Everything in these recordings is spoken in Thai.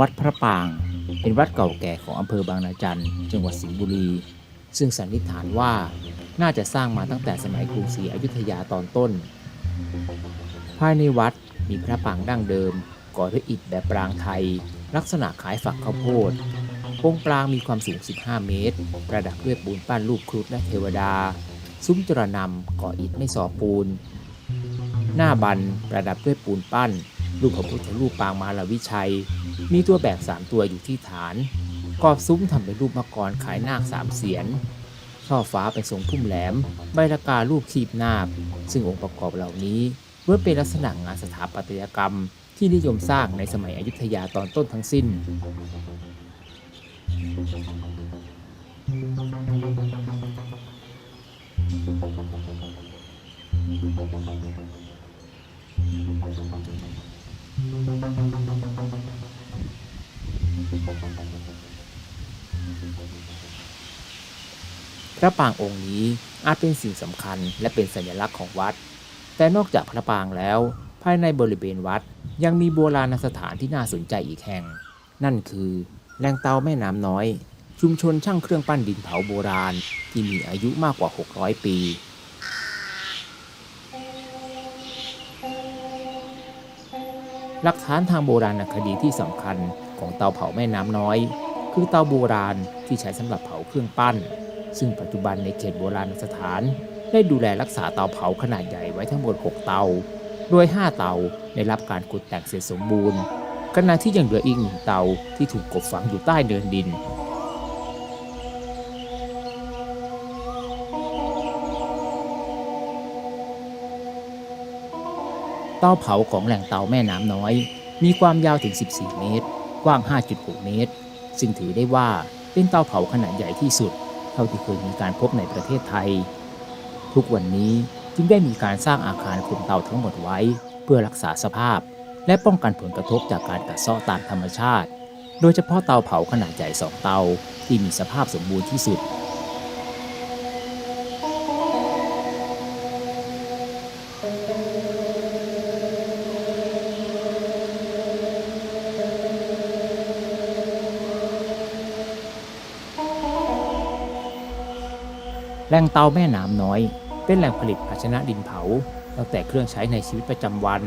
วัดพระปาง เป็นวัดเก่าแก่ของอำเภอบางนาจันจังหวัดสิงห์บุรี ซึ่งสันนิษฐานว่าน่าจะสร้างมาตั้งแต่สมัยกรุงศรีอยุธยาตอนต้น ภายในวัดมีพระปางดั้งเดิม ก่อด้วยอิฐแบบปรางไทย ลักษณะคล้ายฝักข้าวโพดองค์ปรางมีความสูง 15 เมตร ประดับด้วยปูนปั้นรูปครุฑและเทวดา ซุ้มจรนำก่ออิฐไม่สอปูน หน้าบันประดับด้วยปูนปั้น รูปพระพุทธรูปปางมาลาวิชัย มีตัวแบกสามตัวอยู่ที่ฐาน กรอบซุ้มทำเป็นรูปมังกรขายนาคสามเสียนช่อฟ้าเป็นทรงพุ่มแหลม ใบละการูปคีบนาค ซึ่งองค์ประกอบเหล่านี้ล้วนเป็นลักษณะงานสถาปัตยกรรมที่นิยมสร้างในสมัยอยุธยาตอนต้นทั้งสิ้น พระปางองค์นี้อาจเป็นสิ่งสำคัญและเป็นสัญลักษณ์ของวัด แต่นอกจากพระปางแล้ว ภายในบริเวณวัดยังมีโบราณสถานที่น่าสนใจอีกแห่ง นั่นคือแหล่งเตาแม่น้ำน้อย ชุมชนช่างเครื่องปั้นดินเผาโบราณที่มีอายุมากกว่า 600 ปี หลักฐานทางโบราณคดีที่สำคัญของเตาเผาแม่น้ำน้อย คือเตาโบราณที่ใช้สำหรับเผาเครื่องปั้น ซึ่งปัจจุบันในเขตโบราณสถาน ได้ดูแลรักษาเตาเผาขนาดใหญ่ไว้ทั้งหมด 6 เตา โดย 5 เตาได้รับการขุดแต่งเสร็จสมบูรณ์ขณะที่ยังเหลืออีกหนึ่งเตาที่ถูกกบฝังอยู่ใต้เนินดิน เตาเผาของแหล่งเตาแม่น้ำน้อย มีความยาวถึง 14 เมตร กว้าง 5.6 เมตร ซึ่งถือได้ว่าเป็นเตาเผาขนาดใหญ่ที่สุด เท่าที่เคยมีการพบในประเทศไทย ทุกวันนี้จึงได้มีการสร้างอาคารคุมเตาทั้งหมดไว้ เพื่อรักษาสภาพ และป้องกันผลกระทบจากการกัดเซาะตามธรรมชาติ โดยเฉพาะเตาเผาขนาดใหญ่สองเตาที่มีสภาพสมบูรณ์ที่สุด แหล่งเตาแม่น้ำน้อย เป็นแหล่งผลิตภาชนะดินเผา ตั้งแต่เครื่องใช้ในชีวิตประจำวัน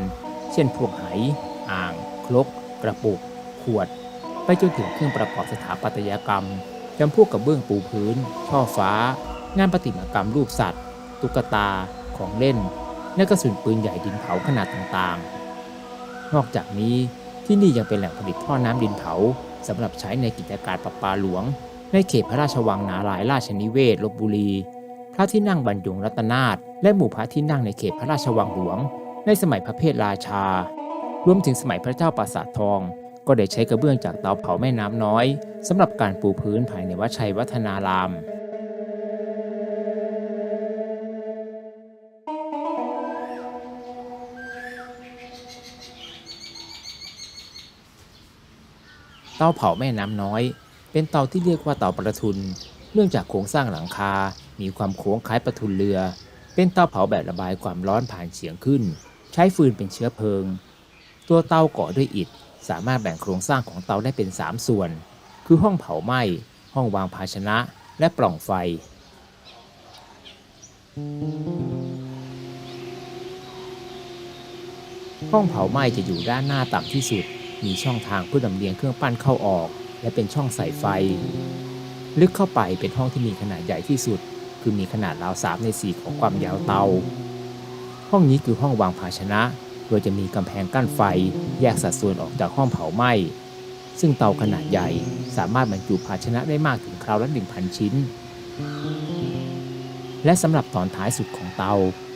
เช่นพวกไห อ่าง ครก กระปุก ขวด ไปจนถึงเครื่องประกอบสถาปัตยกรรมจำพวกกระเบื้องปูพื้น ช่อฟ้า งานประติมากรรมรูปสัตว์ ตุ๊กตา ของเล่น และกระสุนปืนใหญ่ดินเผาขนาดต่างๆ นอกจากนี้ที่นี่ยังเป็นแหล่งผลิตท่อน้ำดินเผาสำหรับใช้ในกิจการประปาหลวง ในเขตพระราชวังนารายราชนิเวศลบบุรี พระที่นั่งบรรยงรัตนาถและหมู่พระที่นั่งในเขตพระราชวังหลวง ในสมัยพระเพทราชา รวมถึงสมัยพระเจ้าปราสาททอง ก็ได้ใช้กระเบื้องจากเตาเผาแม่น้ำน้อยสำหรับการปูพื้นภายในวัดชัยวัฒนาราม เตาเผาแม่น้ำน้อย เป็นเตาที่เรียกว่าเตาประทุน เนื่องจากโครงสร้างหลังคา มีความโค้งคล้ายประทุนเรือ เป็นเตาเผาแบบระบายความร้อนผ่านเฉียงขึ้น ใช้ฟืนเป็นเชื้อเพลิง ตัวเตาก่อด้วยอิฐ สามารถแบ่งโครงสร้างของเตาได้เป็น 3 ส่วน คือห้องเผาไหม้ ห้องวางภาชนะ และปล่องไฟ ห้องเผาไหม้จะอยู่ด้านหน้าต่ำที่สุด มีช่องทางเพื่อลำเลียงเครื่องปั้นเข้าออก และเป็นช่องใส่ไฟ ลึกเข้าไปเป็นห้องที่มีขนาดใหญ่ที่สุด คือมีขนาดราวสามในสี่ของความยาวเตา ห้องนี้คือห้องวางภาชนะ โดยจะมีกำแพงกั้นไฟ แยกสัดส่วนออกจากห้องเผาไหม้ซึ่งเตาขนาดใหญ่สามารถบรรจุภาชนะได้มากถึงคราวละ 1,000 ชิ้น และสำหรับตอนท้ายสุดของเตา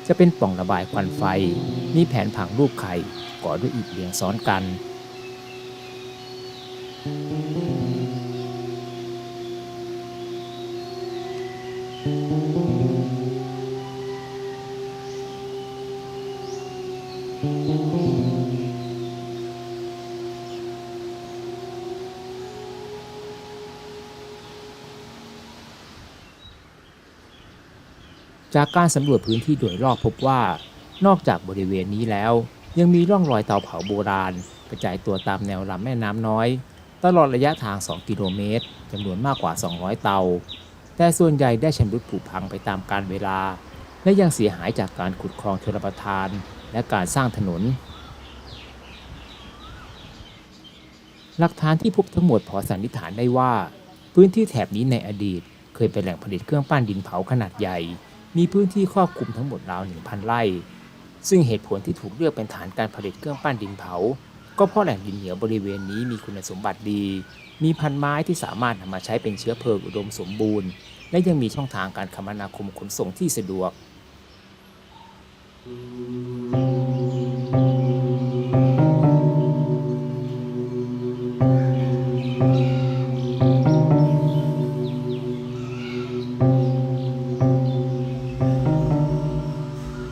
จะเป็นปล่องระบายควันไฟ มีแผนผังรูปไข่ก่อด้วยอิฐเรียงซ้อนกัน จากการสำรวจพื้นที่โดยรอบพบว่า นอกจากบริเวณนี้แล้ว ยังมีร่องรอยเตาเผาโบราณ กระจายตัวตามแนวลำแม่น้ำน้อย ตลอดระยะทาง 2 กิโลเมตรจำนวนมากกว่า 200 เตา แต่ส่วนใหญ่ได้ชำรุดผุพังไปตามกาลเวลา และยังเสียหายจากการขุดคลองชลประทาน และการสร้างถนน หลักฐานที่พบทั้งหมดพอสันนิษฐานได้ว่า พื้นที่แถบนี้ในอดีต เคยเป็นแหล่งผลิตเครื่องปั้นดินเผาขนาดใหญ่ มีพื้นที่ครอบคลุมทั้งหมดราว 1,000 ไร่ ซึ่งเหตุผลที่ถูกเลือกเป็นฐานการผลิตเครื่องปั้นดินเผา ก็เพราะแหล่งดินเหนียวบริเวณนี้มีคุณสมบัติดี มีพันไม้ที่สามารถนำมาใช้เป็นเชื้อเพลิงอุดมสมบูรณ์ และยังมีช่องทางการคมนาคมขนส่งที่สะดวก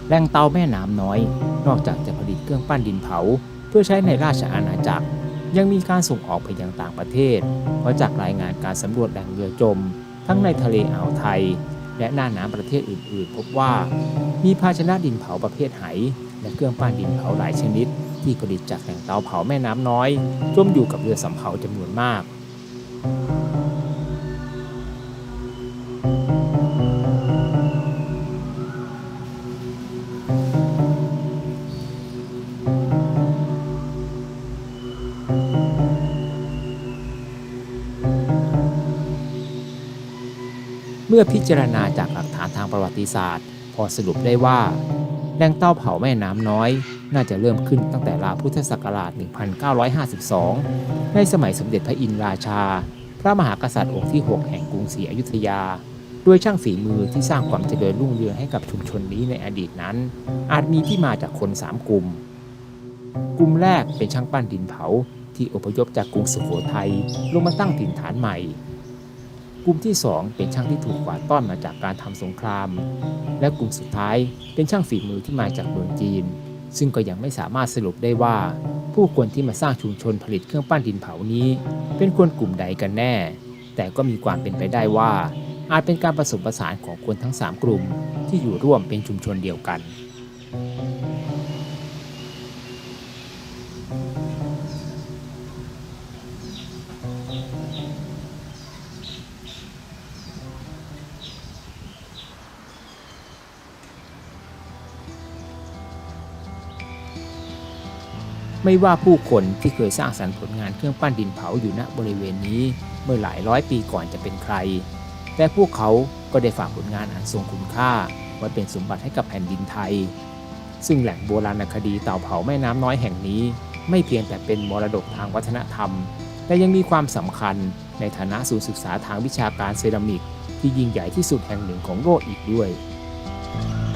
แหล่งเตาแม่น้ำน้อย นอกจากจะผลิตเครื่องปั้นดินเผา เพื่อใช้ในราชอาณาจักร ยังมีการส่งออกไปยังต่างประเทศ เพราะจากรายงานการสำรวจแหล่งเรือจม ทั้งในทะเลอ่าวไทย และหน่าน้ำประเทศอื่นๆ พบว่า มีภาชนะดินเผาประเภทไหและเครื่องปั้นดินเผาหลายชนิด ที่ผลิตจากแหล่งเตาเผาแม่น้ำน้อย จมอยู่กับเรือสำเภาจำนวนมาก มื่อพิจารณาจากหลักฐานทางประวัติศาสตร์ พอสรุปได้ว่าแหล่งเต้าเผาแม่น้ำน้อย น่าจะเริ่มขึ้นตั้งแต่ราวพุทธศักราช 1952 ในสมัยสมเด็จพระอินทราชา พระมหากษัตริย์องค์ที่ 6 แห่งกรุงศรีอยุธยาโดยช่างฝีมือที่สร้างความเจริญรุ่งเรืองให้กับชุมชนนี้ในอดีตนั้น อาจมีที่มาจากคน 3 กลุ่ม กลุ่มแรกเป็นช่างปั้นดินเผาที่อพยพจากกรุงสุโขทัยลงมาตั้งถิ่นฐานใหม่ กลุ่มที่ 2 เป็นช่างที่ถูกกวาดต้อนมาจากการทำสงคราม และกลุ่มสุดท้ายเป็นช่างฝีมือที่มาจากเมืองจีน ซึ่งก็ยังไม่สามารถสรุปได้ว่า ผู้คนที่มาสร้างชุมชนผลิตเครื่องปั้นดินเผานี้ เป็นคนกลุ่มใดกันแน่ แต่ก็มีความเป็นไปได้ว่า อาจเป็นการผสมผสานของคนทั้ง 3 กลุ่มที่อยู่ร่วมเป็นชุมชนเดียวกัน ไม่ว่าผู้คนที่เคยสร้างสรรค์ผลงานเครื่องปั้นดินเผาอยู่ณบริเวณนี้ เมื่อหลายร้อยปีก่อนจะเป็นใคร แต่พวกเขาก็ได้ฝากผลงานอันทรงคุณค่า ไว้เป็นสมบัติให้กับแผ่นดินไทย ซึ่งแหล่งโบราณคดีเต่าเผาแม่น้ำน้อยแห่งนี้ ไม่เพียงแต่เป็นมรดกทางวัฒนธรรม แต่ยังมีความสำคัญในฐานะศูนย์ศึกษาทางวิชาการเซรามิก ที่ยิ่งใหญ่ที่สุดแห่งหนึ่งของโลกอีกด้วย「